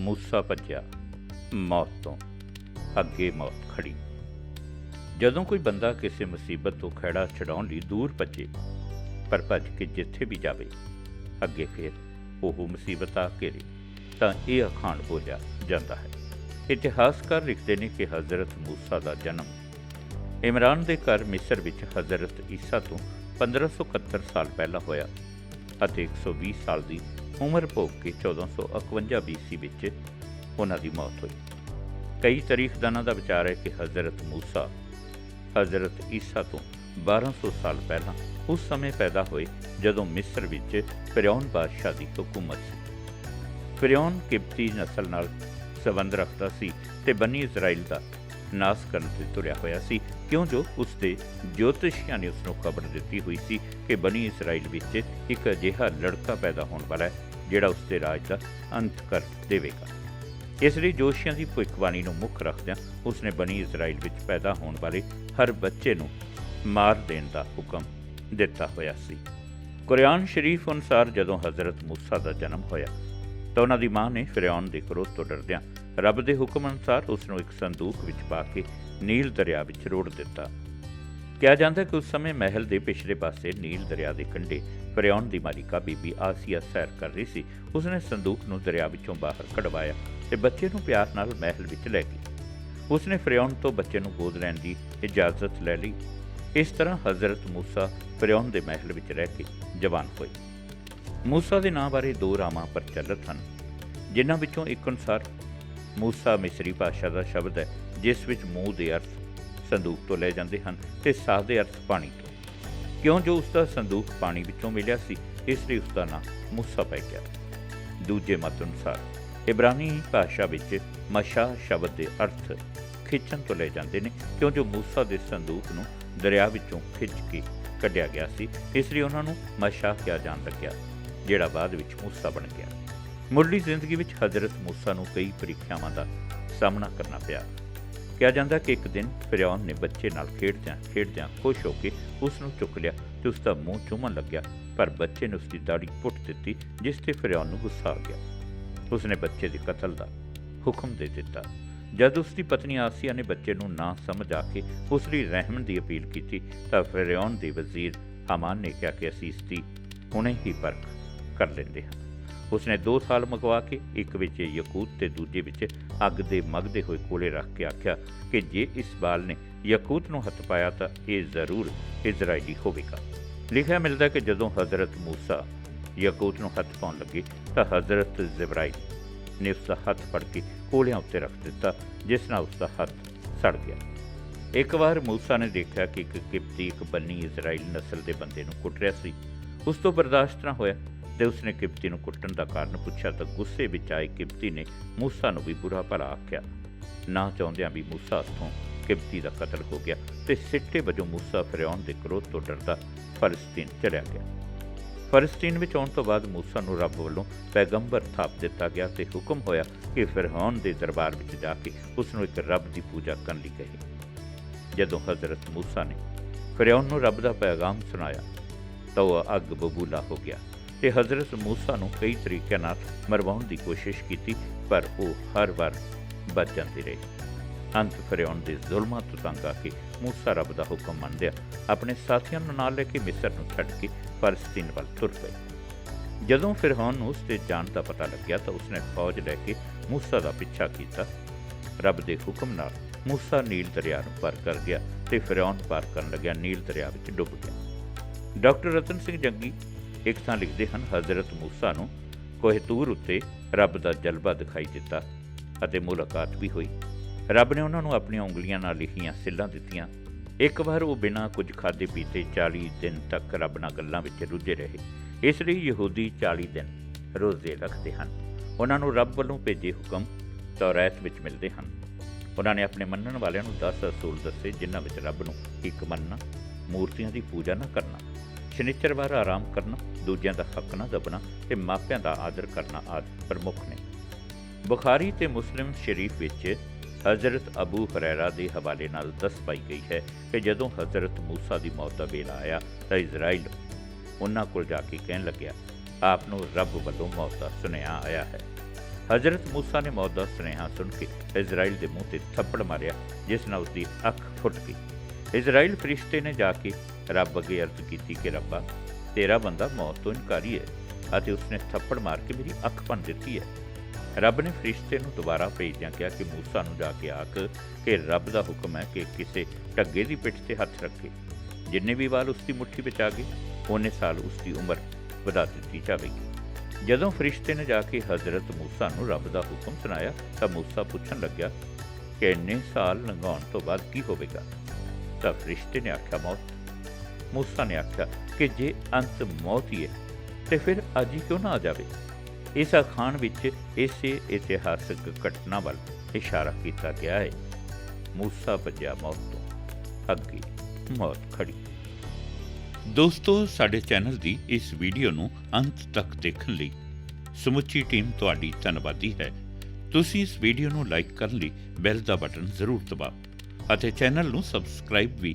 ਮੂਸਾ ਭੱਜਿਆ, ਮੌਤ ਤੋਂ ਅੱਗੇ ਮੌਤ ਖੜੀ। ਜਦੋਂ ਕੋਈ ਬੰਦਾ ਕਿਸੇ ਮੁਸੀਬਤ ਤੋਂ ਖੜਾ ਛਡਾਉਣ ਲਈ ਦੂਰ ਭੱਜੇ, ਪਰ ਭੱਜ ਕੇ ਜਿੱਥੇ ਵੀ ਜਾਵੇ, ਅੱਗੇ ਫਿਰ ਉਹ ਮੁਸੀਬਤ ਆ ਘੇਰੇ, ਤਾਂ ਇਹ ਅਖਾਣ ਬੋਲਿਆ ਜਾਂਦਾ ਹੈ। ਇਤਿਹਾਸਕਾਰ ਲਿਖਦੇ ਨੇ ਕਿ ਹਜ਼ਰਤ ਮੂਸਾ ਦਾ ਜਨਮ ਇਮਰਾਨ ਦੇ ਘਰ ਮਿਸਰ ਵਿੱਚ ਹਜ਼ਰਤ ਈਸਾ ਤੋਂ 1571 ਸਾਲ ਪਹਿਲਾਂ ਹੋਇਆ ਅਤੇ 120 ਸਾਲ ਦੀ ਉਮਰ ਭੋਗ ਕੇ 1451 BC ਵਿੱਚ ਉਹਨਾਂ ਦੀ ਮੌਤ ਹੋਈ। ਕਈ ਤਾਰੀਖਦਾਨਾਂ ਦਾ ਵਿਚਾਰ ਹੈ ਕਿ ਹਜ਼ਰਤ ਮੂਸਾ ਹਜ਼ਰਤ ਈਸਾ ਤੋਂ 1200 ਸਾਲ ਪਹਿਲਾਂ ਉਸ ਸਮੇਂ ਪੈਦਾ ਹੋਏ ਜਦੋਂ ਮਿਸਰ ਵਿੱਚ ਫਿਰੌਨ ਬਾਦਸ਼ਾਹ ਦੀ ਹਕੂਮਤ ਸੀ। ਫਿਰੌਨ ਕਿਬਤੀ ਨਸਲ ਨਾਲ ਸੰਬੰਧ ਰੱਖਦਾ ਸੀ ਤੇ ਬਨੀ ਇਜ਼ਰਾਈਲ ਦਾ ਨਾਸ ਕਰਨ ਤੇ ਤੁਰਿਆ ਹੋਇਆ ਸੀ। ਕਿਉਂ ਜੋ ਉਸ ਦੇ ਜੋਤਿਸ਼ੀਆਂ ਨੇ ਉਸ ਨੂੰ ਖਬਰ ਦਿੱਤੀ ਹੋਈ ਸੀ ਕਿ ਬਣੀ ਇਜ਼ਰਾਈਲ ਵਿੱਚ ਇੱਕ ਅਜਿਹਾ ਲੜਕਾ ਪੈਦਾ ਹੋਣ ਵਾਲਾ ਹੈ, ਜਿਹੜਾ ਉਸ ਦੇ ਰਾਜ ਦਾ ਅੰਤ ਕਰ ਦੇਵੇਗਾ। ਇਸ ਲਈ ਜੋਸ਼ੀਆਂ ਦੀ ਭਵਿੱਖਬਾਣੀ ਨੂੰ ਮੁੱਖ ਰੱਖਦਿਆਂ ਉਸ ਨੇ ਬਨੀ ਇਜ਼ਰਾਈਲ ਵਿੱਚ ਪੈਦਾ ਹੋਣ ਵਾਲੇ ਹਰ ਬੱਚੇ ਨੂੰ ਮਾਰ ਦੇਣ ਦਾ ਹੁਕਮ ਦਿੱਤਾ ਹੋਇਆ ਸੀ। ਕੁਰਾਨ ਸ਼ਰੀਫ ਅਨੁਸਾਰ ਜਦੋਂ ਹਜ਼ਰਤ ਮੂਸਾ ਦਾ ਜਨਮ ਹੋਇਆ ਤਾਂ ਉਹਨਾਂ ਦੀ ਮਾਂ ਨੇ ਫਿਰੌਨ ਦੇ ਕ੍ਰੋਧ ਤੋਂ ਡਰਦਿਆਂ ਰੱਬ ਦੇ ਹੁਕਮ ਅਨੁਸਾਰ ਉਸ ਨੂੰ ਇੱਕ ਸੰਦੂਕ ਵਿੱਚ ਪਾ ਕੇ ਨੀਲ ਦਰਿਆ ਵਿੱਚ ਰੋੜ ਦਿੱਤਾ। ਕਿਹਾ ਜਾਂਦਾ ਕਿ ਉਸ ਸਮੇਂ ਮਹਿਲ ਦੇ ਪਿਛਲੇ ਪਾਸੇ ਨੀਲ ਦਰਿਆ ਦੇ ਕੰਢੇ ਫਰਿਆਉਣ ਦੀ ਮਾਲਿਕਾ ਬੀਬੀ ਆਸੀਆ ਸੈਰ ਕਰ ਰਹੀ ਸੀ। ਉਸਨੇ ਸੰਦੂਕ ਨੂੰ ਦਰਿਆ ਵਿੱਚੋਂ ਬਾਹਰ ਕਢਵਾਇਆ ਤੇ ਬੱਚੇ ਨੂੰ ਪਿਆਰ ਨਾਲ ਮਹਿਲ ਵਿੱਚ ਲੈ ਗਈ। ਉਸਨੇ ਫਰਿਆਉਣ ਤੋਂ ਬੱਚੇ ਨੂੰ ਗੋਦ ਲੈਣ ਦੀ ਇਜਾਜ਼ਤ ਲੈ ਲਈ। ਇਸ ਤਰ੍ਹਾਂ ਹਜ਼ਰਤ ਮੂਸਾ ਫਰਿਆਉਣ ਦੇ ਮਹਿਲ ਵਿੱਚ ਰਹਿ ਕੇ ਜਵਾਨ ਹੋਏ ਮੂਸਾ ਦੇ ਨਾਂ ਬਾਰੇ ਦੋ ਰਾਵਾਂ ਪ੍ਰਚਲਿਤ ਹਨ ਜਿਨ੍ਹਾਂ ਵਿੱਚੋਂ ਇੱਕ ਅਨੁਸਾਰ ਮੂਸਾ ਮਿਸਰੀ ਭਾਸ਼ਾ ਦਾ ਸ਼ਬਦ ਹੈ, ਜਿਸ ਵਿੱਚ ਮੂੰਹ ਦੇ ਅਰਥ ਸੰਦੂਕ ਤੋਂ ਲੈ ਜਾਂਦੇ ਹਨ ਤੇ ਸਾਹ ਦੇ ਅਰਥ ਪਾਣੀ ਤੋਂ। ਕਿਉਂ ਜੋ ਉਸ ਦਾ ਸੰਦੂਕ ਪਾਣੀ ਵਿੱਚੋਂ ਮਿਲਿਆ ਸੀ, ਇਸ ਲਈ ਉਸ ਦਾ ਨਾਂ ਮੂਸਾ ਪੈ ਗਿਆ। ਦੂਜੇ ਮਤ ਅਨੁਸਾਰ ਇਬਰਾਨੀ ਭਾਸ਼ਾ ਵਿੱਚ ਮਸ਼ਾ ਸ਼ਬਦ ਦੇ ਅਰਥ ਖਿੱਚਣ ਤੋਂ ਲੈ ਜਾਂਦੇ ਨੇ, ਕਿਉਂ ਜੋ ਮੂਸਾ ਦੇ ਸੰਦੂਕ ਨੂੰ ਦਰਿਆ ਵਿੱਚੋਂ ਖਿੱਚ ਕੇ ਕੱਢਿਆ ਗਿਆ ਸੀ, ਇਸ ਲਈ ਉਹਨਾਂ ਨੂੰ ਮਸ਼ਾ ਕਿਹਾ ਜਾਣ ਲੱਗਿਆ। ਜਿਹੜਾ ਬਾਅਦ ਵਿੱਚ ਮੂਸਾ ਬਣ ਗਿਆ। ਮੁੱਢਲੀ ਜ਼ਿੰਦਗੀ ਵਿੱਚ ਹਜ਼ਰਤ ਮੂਸਾ ਨੂੰ ਕਈ ਪ੍ਰੀਖਿਆਵਾਂ ਦਾ ਸਾਹਮਣਾ ਕਰਨਾ ਪਿਆ। ਕਿਹਾ ਜਾਂਦਾ ਕਿ ਇੱਕ ਦਿਨ ਫਿਰੌਨ ਨੇ ਬੱਚੇ ਨਾਲ ਖੇਡਦਿਆਂ ਖੇਡਦਿਆਂ ਖੁਸ਼ ਹੋ ਕੇ ਉਸ ਨੂੰ ਚੁੱਕ ਲਿਆ ਤੇ ਉਸ ਦਾ ਮੂੰਹ ਚੁੰਮਣ ਲੱਗਿਆ, ਪਰ ਬੱਚੇ ਨੇ ਉਸ ਦੀ ਦਾੜੀ ਪੁੱਟ ਦਿੱਤੀ, ਜਿਸ ਤੇ ਫਿਰੌਨ ਨੂੰ ਗੁੱਸਾ ਆ ਗਿਆ। ਉਸ ਨੇ ਬੱਚੇ ਦੇ ਕਤਲ ਦਾ ਹੁਕਮ ਦੇ ਦਿੱਤਾ। ਜਦ ਉਸ ਦੀ ਪਤਨੀ ਆਸੀਆ ਨੇ ਬੱਚੇ ਨੂੰ ਨਾ ਸਮਝ ਆ ਕੇ ਉਸ ਲਈ ਰਹਿਮ ਦੀ ਅਪੀਲ ਕੀਤੀ, ਤਾਂ ਫਿਰੌਨ ਦੇ ਵਜ਼ੀਰ ਹਮਾਨ ਨੇ ਕਿਹਾ ਕਿ ਅਸੀਂ ਇਸ ਦੀ ਹੁਣੇ ਹੀ ਪਰਖ ਕਰ ਲੈਂਦੇ ਹਨ। ਉਸਨੇ 2 ਸਾਲ ਮੰਗਵਾ ਕੇ, ਇੱਕ ਵਿੱਚ ਯਕੂਤ ਤੇ ਦੂਜੇ ਵਿੱਚ ਅੱਗ ਦੇ ਮਗਦੇ ਹੋਏ ਕੋਲੇ ਰੱਖ ਕੇ ਆਖਿਆ ਕਿ ਜੇ ਇਸ ਬਾਲ ਨੇ ਯਕੂਤ ਨੂੰ ਹੱਥ ਪਾਇਆ ਤਾਂ ਇਹ ਜ਼ਰੂਰ ਇਜ਼ਰਾਈਲੀ ਹੋਵੇਗਾ। ਲਿਖਿਆ ਮਿਲਦਾ ਕਿ ਜਦੋਂ ਹਜ਼ਰਤ ਮੂਸਾ ਯਕੂਤ ਨੂੰ ਹੱਥ ਪਾਉਣ ਲੱਗੇ ਤਾਂ ਹਜ਼ਰਤ ਜ਼ਿਬਰਾਈਲ ਨੇ ਉਸ ਦਾ ਹੱਥ ਫੜ ਕੇ ਕੋਲਿਆਂ ਉੱਤੇ ਰੱਖ ਦਿੱਤਾ, ਜਿਸ ਨਾਲ ਉਸ ਦਾ ਹੱਥ ਸੜ ਗਿਆ। ਇੱਕ ਵਾਰ ਮੂਸਾ ਨੇ ਦੇਖਿਆ ਕਿ ਇੱਕ ਕਿਬਤੀ ਇੱਕ ਬੰਨੀ ਇਜ਼ਰਾਈਲ ਨਸਲ ਦੇ ਬੰਦੇ ਨੂੰ ਕੁੱਟ ਰਿਹਾ ਸੀ। ਉਸ ਤੋਂ ਬਰਦਾਸ਼ਤ ਨਾ ਹੋਇਆ। ਤੇ ਉਸਨੇ ਕਿਬਤੀ ਨੂੰ ਕੁੱਟਣ ਦਾ ਕਾਰਨ ਪੁੱਛਿਆ ਤਾਂ ਗੁੱਸੇ ਵਿੱਚ ਆਏ ਕਿਬਤੀ ਨੇ ਮੂਸਾ ਨੂੰ ਵੀ ਬੁਰਾ ਭਲਾ ਆਖਿਆ। ਨਾ ਚਾਹੁੰਦਿਆਂ ਵੀ ਮੂਸਾ ਹੱਥੋਂ ਕਿਬਤੀ ਦਾ ਕਤਲ ਹੋ ਗਿਆ ਤੇ ਸਿੱਟੇ ਵਜੋਂ ਮੂਸਾ ਫਰਿਆਉਣ ਦੇ ਕ੍ਰੋਧ ਤੋਂ ਡਰਦਾ ਫਲਸਤੀਨ ਚਲਿਆ ਗਿਆ। ਫਲਸਤੀਨ ਵਿੱਚ ਆਉਣ ਤੋਂ ਬਾਅਦ ਮੂਸਾ ਨੂੰ ਰੱਬ ਵੱਲੋਂ ਪੈਗੰਬਰ ਥਾਪ ਦਿੱਤਾ ਗਿਆ ਤੇ ਹੁਕਮ ਹੋਇਆ ਕਿ ਫਿਰੌਨ ਦੇ ਦਰਬਾਰ ਵਿੱਚ ਜਾ ਕੇ ਉਸ ਨੂੰ ਇੱਕ ਰੱਬ ਦੀ ਪੂਜਾ ਕਰਨ ਲਈ ਕਹੇ। ਜਦੋਂ ਹਜ਼ਰਤ ਮੂਸਾ ਨੇ ਫਿਰੌਨ ਨੂੰ ਰੱਬ ਦਾ ਪੈਗਾਮ ਸੁਣਾਇਆ ਤਾਂ ਉਹ ਅੱਗ ਬਬੂਲਾ ਹੋ ਗਿਆ। ਤੇ ਹਜ਼ਰਤ ਮੂਸਾ ਨੂੰ ਕਈ ਤਰੀਕਿਆਂ ਨਾਲ ਮਰਵਾਉਣ ਦੀ ਕੋਸ਼ਿਸ਼ ਕੀਤੀ, ਪਰ ਉਹ ਹਰ ਵਾਰ ਬਚ ਜਾਂਦੇ ਰਹੇ। ਅੰਤ ਫਰਿਆਉਣ ਦੇ ਜ਼ੁਲਮਾਂ ਤੋਂ ਤੰਗ ਆ ਕੇ ਮੂਸਾ ਰੱਬ ਦਾ ਹੁਕਮ ਮੰਨਦਿਆ ਆਪਣੇ ਸਾਥੀਆਂ ਨੂੰ ਨਾਲ ਲੈ ਕੇ ਮਿਸਰ ਨੂੰ ਛੱਡ ਕੇ ਫਲਸਤੀਨ ਵੱਲ ਤੁਰ ਪਏ। ਜਦੋਂ ਫਿਰੌਨ ਨੂੰ ਉਸ ਦੇ ਜਾਣ ਦਾ ਪਤਾ ਲੱਗਿਆ ਤਾਂ ਉਸਨੇ ਫੌਜ ਲੈ ਕੇ ਮੂਸਾ ਦਾ ਪਿੱਛਾ ਕੀਤਾ। ਰੱਬ ਦੇ ਹੁਕਮ ਨਾਲ ਮੂਸਾ ਨੀਲ ਦਰਿਆ ਨੂੰ ਪਾਰ ਕਰ ਗਿਆ ਤੇ ਫਿਰੌਨ ਪਾਰ ਕਰਨ ਲੱਗਿਆ ਨੀਲ ਦਰਿਆ ਵਿੱਚ ਡੁੱਬ ਗਿਆ। ਡਾਕਟਰ ਰਤਨ ਸਿੰਘ ਜੰਗੀ ਇੱਕ ਥਾਂ ਲਿਖਦੇ ਹਨ, ਹਜ਼ਰਤ ਮੂਸਾ ਨੂੰ ਕੋਹਤੂਰ ਉੱਤੇ ਰੱਬ ਦਾ ਜਲਵਾ ਦਿਖਾਈ ਦਿੱਤਾ ਅਤੇ ਮੁਲਾਕਾਤ ਵੀ ਹੋਈ। ਰੱਬ ਨੇ ਉਹਨਾਂ ਨੂੰ ਆਪਣੀਆਂ ਉਂਗਲੀਆਂ ਨਾਲ ਲਿਖੀਆਂ ਸਿੱਲਾਂ ਦਿੱਤੀਆਂ। ਇੱਕ ਵਾਰ ਉਹ ਬਿਨਾਂ ਕੁਝ ਖਾਦੇ ਪੀਤੇ 40 ਦਿਨ ਤੱਕ ਰੱਬ ਨਾਲ ਗੱਲਾਂ ਵਿੱਚ ਰੁੱਝੇ ਰਹੇ। ਇਸ ਲਈ ਯਹੂਦੀ 40 ਦਿਨ ਰੋਜ਼ੇ ਰੱਖਦੇ ਹਨ। ਉਹਨਾਂ ਨੂੰ ਰੱਬ ਵੱਲੋਂ ਭੇਜੇ ਹੁਕਮ ਤੌਰਾਤ ਵਿੱਚ ਮਿਲਦੇ ਹਨ। ਉਹਨਾਂ ਨੇ ਆਪਣੇ ਮੰਨਣ ਵਾਲਿਆਂ ਨੂੰ 10 ਅਸੂਲ ਦੱਸੇ, ਜਿਨ੍ਹਾਂ ਵਿੱਚ ਰੱਬ ਨੂੰ ਇੱਕ ਮੰਨਣਾ, ਮੂਰਤੀਆਂ ਦੀ ਪੂਜਾ ਨਾ ਕਰਨਾ। ਸ਼ਨੀਚਰਵਾਰ ਆਰਾਮ ਕਰਨਾ, ਦੂਜਿਆਂ ਦਾ ਹੱਕ ਨਾ ਦਬਣਾ ਤੇ ਮਾਪਿਆਂ ਦਾ ਆਦਰ ਕਰਨਾ ਆਦਿ ਪ੍ਰਮੁੱਖ ਨੇ। ਬੁਖਾਰੀ ਤੇ ਮੁਸਲਿਮ ਸ਼ਰੀਫ ਵਿੱਚ ਹਜ਼ਰਤ ਅਬੂ ਹਰੈਰਾ ਦੇ ਹਵਾਲੇ ਨਾਲ ਦੱਸ ਪਾਈ ਗਈ ਹੈ ਕਿ ਜਦੋਂ ਹਜ਼ਰਤ ਮੂਸਾ ਦੀ ਮੌਤ ਦਾ ਵੇਲਾ ਆਇਆ ਤਾਂ ਇਜ਼ਰਾਈਲ ਉਹਨਾਂ ਕੋਲ ਜਾ ਕੇ ਕਹਿਣ ਲੱਗਿਆ ਆਪ ਨੂੰ ਰੱਬ ਵੱਲੋਂ ਮੌਤ ਦਾ ਸੁਨੇਹਾ ਆਇਆ ਹੈ। ਹਜ਼ਰਤ ਮੂਸਾ ਨੇ ਮੌਤ ਦਾ ਸੁਨੇਹਾ ਸੁਣ ਕੇ ਇਜ਼ਰਾਈਲ ਦੇ ਮੂੰਹ ਤੇ ਥੱਪੜ ਮਾਰਿਆ, ਜਿਸ ਨਾਲ ਉਸਦੀ ਅੱਖ ਫੁੱਟ ਗਈ। ਇਜ਼ਰਾਈਲ ਫਰਿਸ਼ਤੇ ਨੇ ਜਾ ਕੇ ਰੱਬ ਅੱਗੇ ਅਰਜ਼ ਕੀਤੀ ਕਿ ਰੱਬਾ, ਤੇਰਾ ਬੰਦਾ ਮੌਤ ਤੋਂ ਇਨਕਾਰੀ ਹੈ ਅਤੇ ਉਸਨੇ ਥੱਪੜ ਮਾਰ ਕੇ ਮੇਰੀ ਅੱਖ ਭੰਨ ਦਿੱਤੀ ਹੈ। ਰੱਬ ਨੇ ਫਰਿਸ਼ਤੇ ਨੂੰ ਦੁਬਾਰਾ ਭੇਜਦਿਆਂ ਕਿਹਾ ਕਿ ਮੂਸਾ ਨੂੰ ਜਾ ਕੇ ਆਖ ਕਿ ਰੱਬ ਦਾ ਹੁਕਮ ਹੈ ਕਿ ਕਿਸੇ ਢੱਗੇ ਦੀ ਪਿੱਠ ਤੇ ਹੱਥ ਰੱਖੇ। ਜਿੰਨੇ ਵੀ ਵਾਲ ਉਸ ਦੀ ਮੁੱਠੀ ਵਿੱਚ ਆ ਗਏ, ਉਹਨੇ ਸਾਲ ਉਸ ਦੀ ਉਮਰ ਵਧਾ ਦਿੱਤੀ ਜਾਵੇਗੀ। ਜਦੋਂ ਫਰਿਸ਼ਤੇ ਨੇ ਜਾ ਕੇ ਹਜ਼ਰਤ ਮੂਸਾ ਨੂੰ ਰੱਬ ਦਾ ਹੁਕਮ ਸੁਣਾਇਆ, ਤਾਂ ਮੂਸਾ ਪੁੱਛਣ ਲੱਗਿਆ ਕਿ ਇੰਨੇ ਸਾਲ ਲੰਘਾਉਣ ਤੋਂ ਬਾਅਦ ਕੀ ਹੋਵੇਗਾ? ਤਾਂ ਫਰਿਸ਼ਤੇ ਨੇ ਆਖਿਆ, ਮੌਤ ਮੂਸਾ ਨੇ ਆਖਿਆ ਕਿ ਜੇ ਅੰਤ ਮੌਤ ਹੀ ਹੈ, ਤੇ ਫਿਰ ਅੱਜ ਹੀ ਕਿਉਂ ਨਾ ਆ ਜਾਵੇ? ਇਸ ਅਖਾਣ ਵਿੱਚ ਇਸੇ ਇਤਿਹਾਸਕ ਘਟਨਾ ਵੱਲ ਇਸ਼ਾਰਾ ਕੀਤਾ ਗਿਆ ਹੈ। ਮੂਸਾ ਭੱਜਿਆ ਮੌਤ ਤੋਂ, ਅੱਗੇ ਮੌਤ ਖੜੀ। ਦੋਸਤੋ, ਸਾਡੇ ਚੈਨਲ ਦੀ ਇਸ ਵੀਡੀਓ ਨੂੰ ਅੰਤ ਤੱਕ ਦੇਖਣ ਲਈ ਸਮੁੱਚੀ ਟੀਮ ਤੁਹਾਡੀ ਧੰਨਵਾਦੀ ਹੈ। ਤੁਸੀਂ ਇਸ ਵੀਡੀਓ ਨੂੰ ਲਾਈਕ ਕਰਨ ਲਈ ਬੈਲ ਦਾ ਬਟਨ ਜ਼ਰੂਰ ਦਬਾਓ ਅਤੇ ਚੈਨਲ ਨੂੰ ਸਬਸਕ੍ਰਾਈਬ ਵੀ